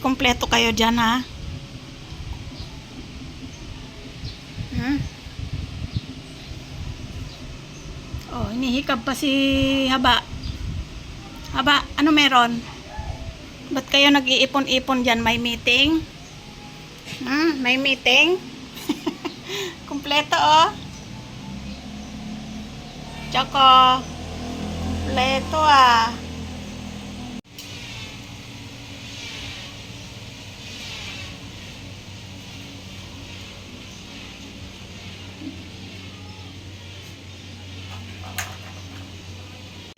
kumpleto kayo dyan, ha? Hmm? Oh, hinihikab pa si Haba. Haba, ano meron? Ba't kayo nag-iipon-ipon dyan? May meeting? Hmm, may meeting? kumpleto, oh. Choco. Kumpleto, ah.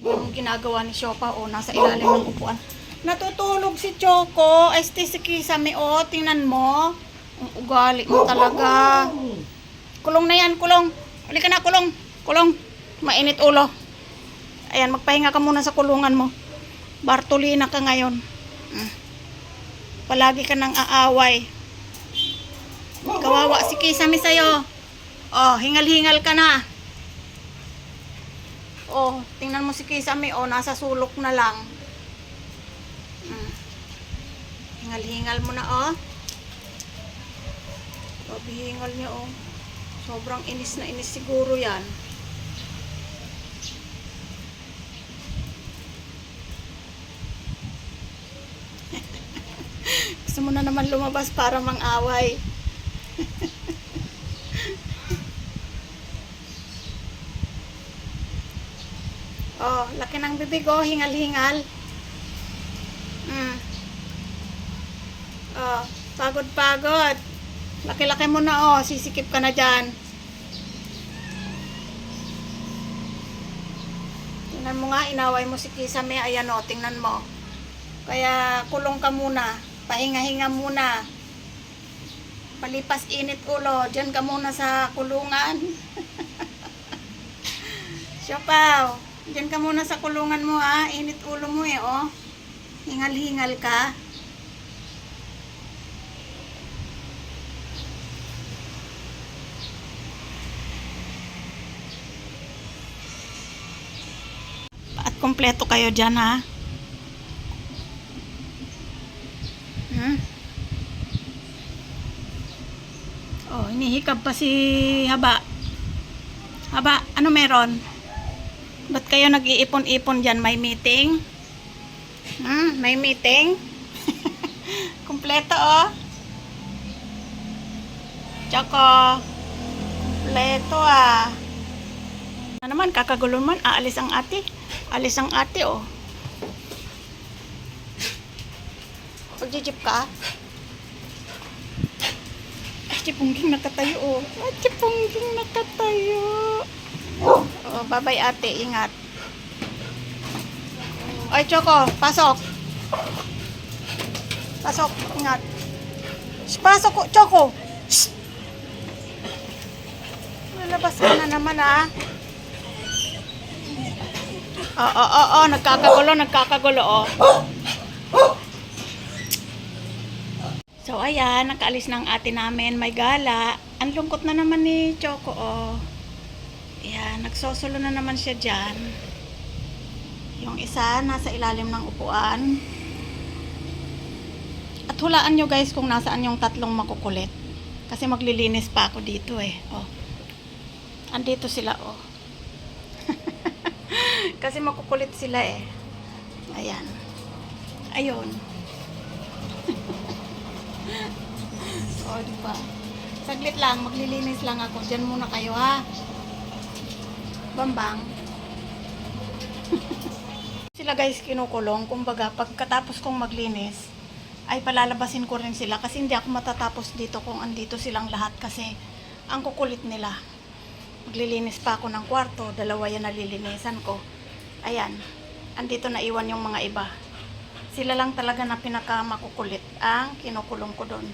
Yung ginagawa ni Shopa, o nasa ilalim ng upuan. Natutulog si Choco. Este si Kisame, o. Tingnan mo. Ang ugali mo talaga. Kulong na yan, kulong. Halika na, kulong. Kulong. Mainit ulo. Ayan, magpahinga ka muna sa kulungan mo. Bartolina ka ngayon. Mm. Palagi ka nang aaway. Kawawa si Kisame sa'yo. Oh, hingal-hingal ka na. Oh, tingnan mo si Kisame, oh, nasa sulok na lang. Mm. Hingal-hingal mo na, oh. Grabe hingal niya, oh. Sobrang inis na inis siguro yan. Gusto mo na naman lumabas para mang-away. Oh, laki ng bibig oh, hingal-hingal. Mm. Oh, pagod-pagod. Laki-laki mo na oh, sisikip ka na dyan. Tingnan mo nga, inaway mo si Kisame, ayan oh, tingnan mo. Kaya kulong ka muna, pahinga-hinga muna. Palipas init ulo, dyan ka muna sa kulungan. Siopaw, dyan ka muna sa kulungan mo ha, init ulo mo eh oh. Hingal-hingal ka. At kumpleto kayo dyan ha. Hmm? Oh, hinihikab pa si Haba. Haba, ano meron? Ba't kayo nag-iipon-ipon dyan? May meeting? Hmm, may meeting? Kumpleto, oh. Choco. Kumpleto, ah. Ano naman, kakagulo man. Aalis ang ate. Alis ang ate, oh. Pagjijip ka? Ay, Chipungging nakatayo, oh. Ay, Chipungging nakatayo. Oh, bye-bye ate. Ingat. Ay, Choco, pasok. Pasok, ingat. Pasok, Choco. Shh. Lalabas ka na naman, ah. Oo, oo, oo, nagkakagulo, nagkakagulo, oh. So, ayan, nakaalis ng ate namin, may gala. Ang lungkot na naman ni Choco, oh. Ayan, nagsosolo na naman siya dyan. Yung isa, nasa ilalim ng upuan. At hulaan nyo guys kung nasaan yung tatlong makukulit. Kasi maglilinis pa ako dito eh. Oh. Andito sila, oh. Kasi makukulit sila eh. Ayan. Ayun. oh, di? Saglit lang, maglilinis lang ako. Diyan muna kayo ha. Bambang. sila guys kinukulong. Kumbaga, pagkatapos kong maglinis, ay palalabasin ko rin sila kasi hindi ako matatapos dito kung andito silang lahat kasi ang kukulit nila. Maglilinis pa ako ng kwarto, dalawa yan nalilinisan ko. Ayan, andito na iwan yung mga iba. Sila lang talaga na pinakamakukulit ang kinukulong ko doon.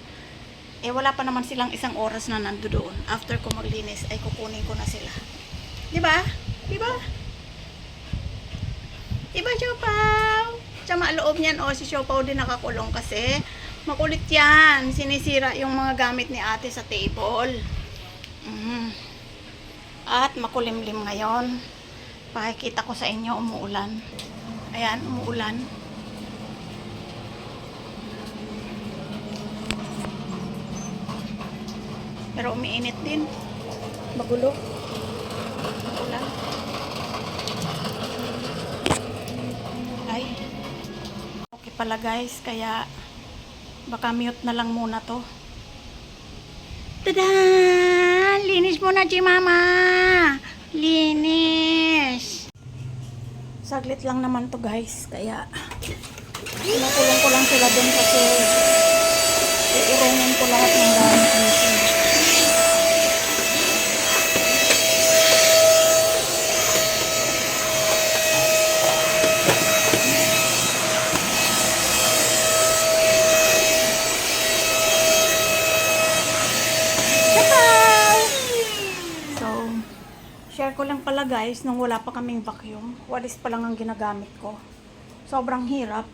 Eh wala pa naman silang isang oras na nando doon. After ko maglinis ay kukunin ko na sila. Di ba? Di ba? Di ba, Siopaw? Tsama loob niyan, o, oh, si Siopaw din nakakulong kasi. Makulit yan. Sinisira yung mga gamit ni ate sa table. Mm. At makulimlim ngayon. Pakikita ko sa inyo, umuulan. Ayan, umuulan. Pero umiinit din. Magulo. Magulo. Ulan. Ay. Okay pala guys, kaya baka mute na lang muna to. Tada! Linis mo na, G Mama! Linis! Saglit lang naman to guys, kaya Pinakulong ko lang sila dun kasi iirongin ko lahat ng gamit. Ciao! So, share ko lang pala guys, nung wala pa kaming vacuum, walis pa lang ang ginagamit ko. Sobrang hirap.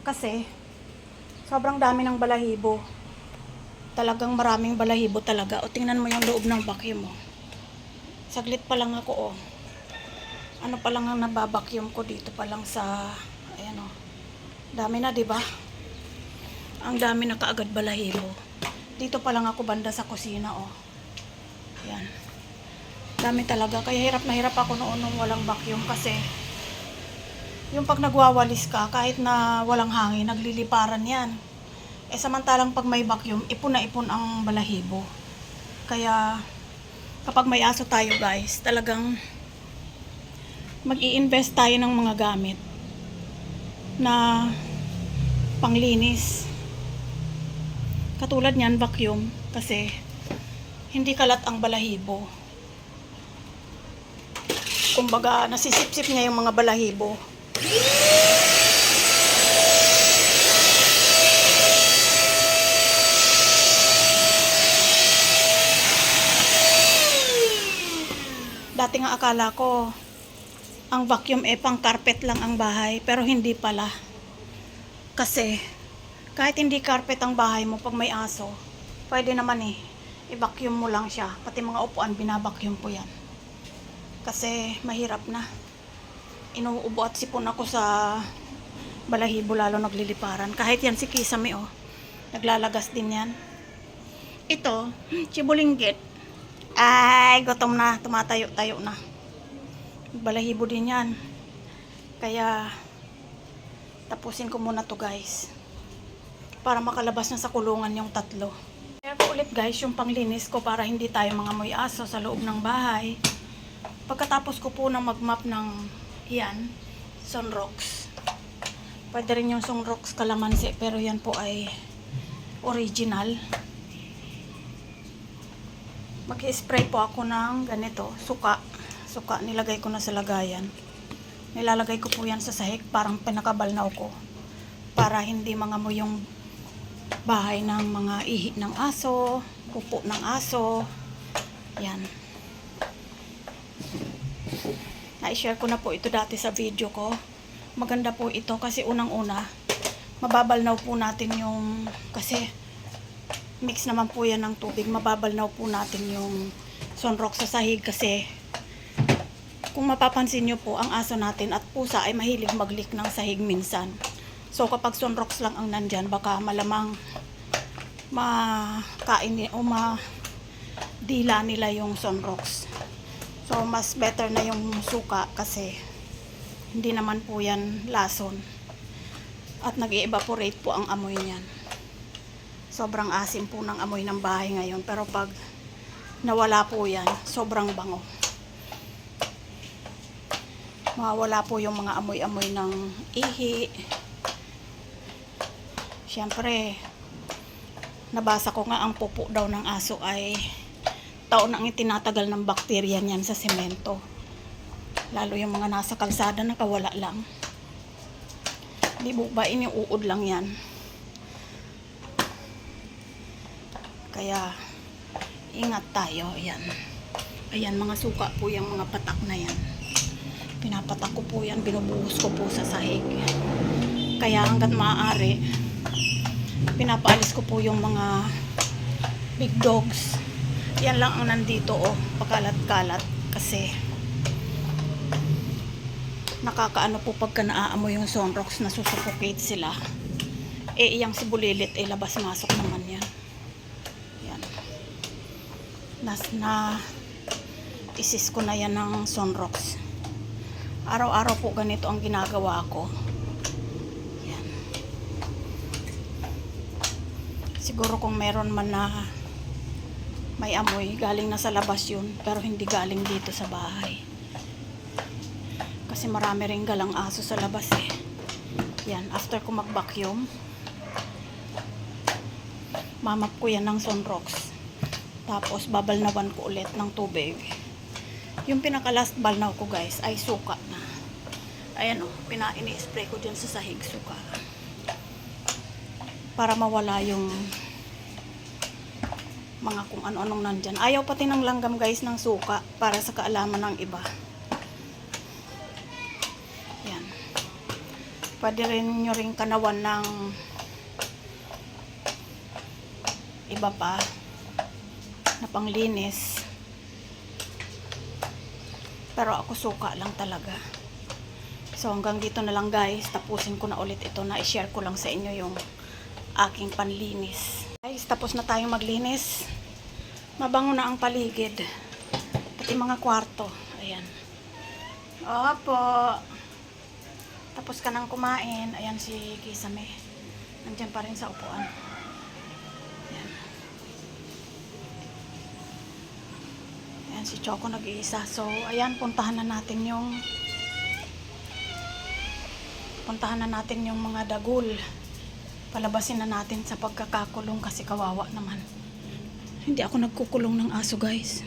Kasi, sobrang dami ng balahibo. Talagang maraming balahibo talaga. O tingnan mo yung loob ng vacuum mo. Saglit pa lang ako, oh. Ano pa lang ang nababacuum ko dito pa lang sa, ayan, oh. Dami na, di ba? Ang dami na kaagad balahibo. Dito pa lang ako banda sa kusina, oh. Yan. Dami talaga. Kaya hirap na hirap ako noon nung walang vacuum kasi yung pag nagwawalis ka, kahit na walang hangin, nagliliparan yan. Eh samantalang pag may vacuum, ipon na ipon ang balahibo. Kaya kapag may aso tayo guys, talagang mag invest tayo ng mga gamit na panglinis. Katulad niyan, vacuum, kasi hindi kalat ang balahibo. Kumbaga, nasisipsip niya yung mga balahibo. Dati nga akala ko ang vacuum eh pang carpet lang ang bahay pero hindi pala. Kasi kahit hindi carpet ang bahay mo pag may aso, pwede naman eh i-vacuum mo lang siya. Pati mga upuan binabacuum ko yan. Kasi mahirap na. Inuubo at sipon ako sa balahibo lalo nagliliparan. Kahit yan si Kisame oh. Naglalagas din yan. Ito, chibulinggit. Ay, gutom na. Tumatayo-tayo na. Balahibo din yan. Kaya, tapusin ko muna to guys. Para makalabas na sa kulungan yung tatlo. Kaya ko ulit guys yung panglinis ko para hindi tayo mga moy aso sa loob ng bahay. Pagkatapos ko po na mag-map ng yan, sunrocks. Pwede rin yung sunrocks kalamansi pero yan po ay original. Mag-spray po ako ng ganito, suka. Suka, nilagay ko na sa lagayan. Nilalagay ko po yan sa sahig, parang pinakabalnaw ko. Para hindi mga mo yung bahay ng mga ihi ng aso, pupo ng aso. Yan. Na-share ko na po ito dati sa video ko. Maganda po ito kasi unang-una, mababalnaw po natin yung, kasi mix naman po yan ng tubig, mababalnaw po natin yung sunrock sa sahig kasi kung mapapansin nyo po, ang aso natin at pusa ay mahilig maglik ng sahig minsan. So kapag sunrocks lang ang nandyan, baka malamang makain o ma dila nila yung sunrocks. So mas better na yung suka kasi hindi naman po yan lason. At nag evaporate po ang amoy niyan. Sobrang asim po ng amoy ng bahay ngayon. Pero pag nawala po yan, sobrang bango. Mawawala po yung mga amoy-amoy ng ihi. Siyempre, nabasa ko nga ang pupo daw ng aso ay taon ang itinatagal ng bakterya niyan sa semento. Lalo yung mga nasa kalsada nakawala lang. Di ba ba iniuod lang yan. Kaya, ingat tayo. Ayan. Ayan, mga suka po yung mga patak na yan. Pinapatak ko po yan, binubuhos ko po sa sahig. Kaya hanggat maaari, pinapaalis ko po yung mga big dogs. Yan lang ang nandito, oh, pakalat-kalat. Kasi, nakakaano po pagka naaamoy yung sunrocks, nasusuffocate sila. Eh, iyang si bulilit, eh, labas-masok naman yan. Yan. Nas na isis ko na yan ng sunrocks. Araw-araw po ganito ang ginagawa ko. Yan. Siguro kung meron man na may amoy, galing na sa labas yun, pero hindi galing dito sa bahay. Kasi marami ring galang aso sa labas eh. Yan, after ko mag-vacuum, mamap ko yan ng sunrocks. Tapos babalnawan ko ulit ng tubig. Yung pinaka last balnaw ko guys ay suka na. Ayan o, oh, pina-ini-spray ko dyan sa sahig suka. Para mawala yung mga kung ano-anong nandyan. Ayaw pati ng langgam guys ng suka para sa kaalaman ng iba. Yan. Pwede rin nyo rin kanawan ng iba pa na panglinis. Pero ako suka lang talaga. So hanggang dito na lang guys. Tapusin ko na ulit ito na i-share ko lang sa inyo yung aking panlinis. Tapos na tayong maglinis. Mabango na ang paligid. Pati mga kwarto. Ayan. Opo. Tapos ka nang kumain. Ayan si Kisame. Nandiyan pa rin sa upuan. Ayan. Ayan si Choco nag-iisa. So, ayan, puntahan na natin yung puntahan na natin yung mga dagul. Palabasin na natin sa pagkakakulong kasi kawawa naman. Hindi ako nagkukulong ng aso, guys.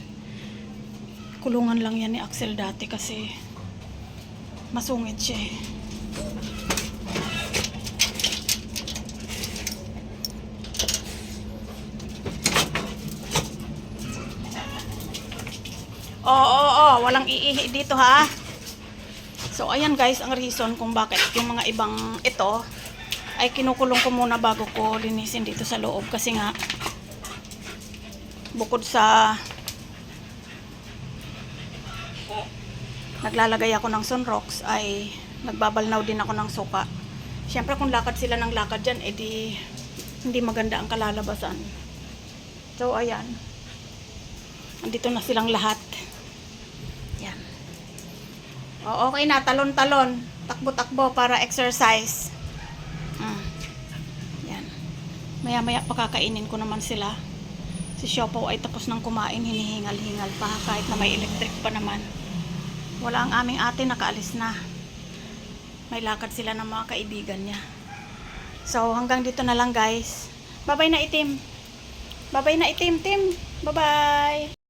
Kulungan lang yan ni Axel dati kasi masungit siya eh. Oo, oo, oo. Walang iihi dito ha. So, ayan guys, ang reason kung bakit yung mga ibang ito ay kinukulong ko muna bago ko linisin dito sa loob. Kasi nga, bukod sa naglalagay ako ng sunrocks ay nagbabalnaw din ako ng suka. Siyempre kung lakad sila ng lakad dyan, edi hindi maganda ang kalalabasan. So, ayan. Andito na silang lahat. Yan. O, okay na. Talon-talon. Takbo-takbo para exercise. Maya-maya pakakainin ko naman sila. Si Siopaw ay tapos ng kumain. Hinihingal-hingal pa kahit na may electric pa naman. Wala ang aming ate. Nakaalis na. May lakad sila ng mga kaibigan niya. So, hanggang dito na lang guys. Bye-bye na itim. Bye-bye na itim, Tim. Bye-bye.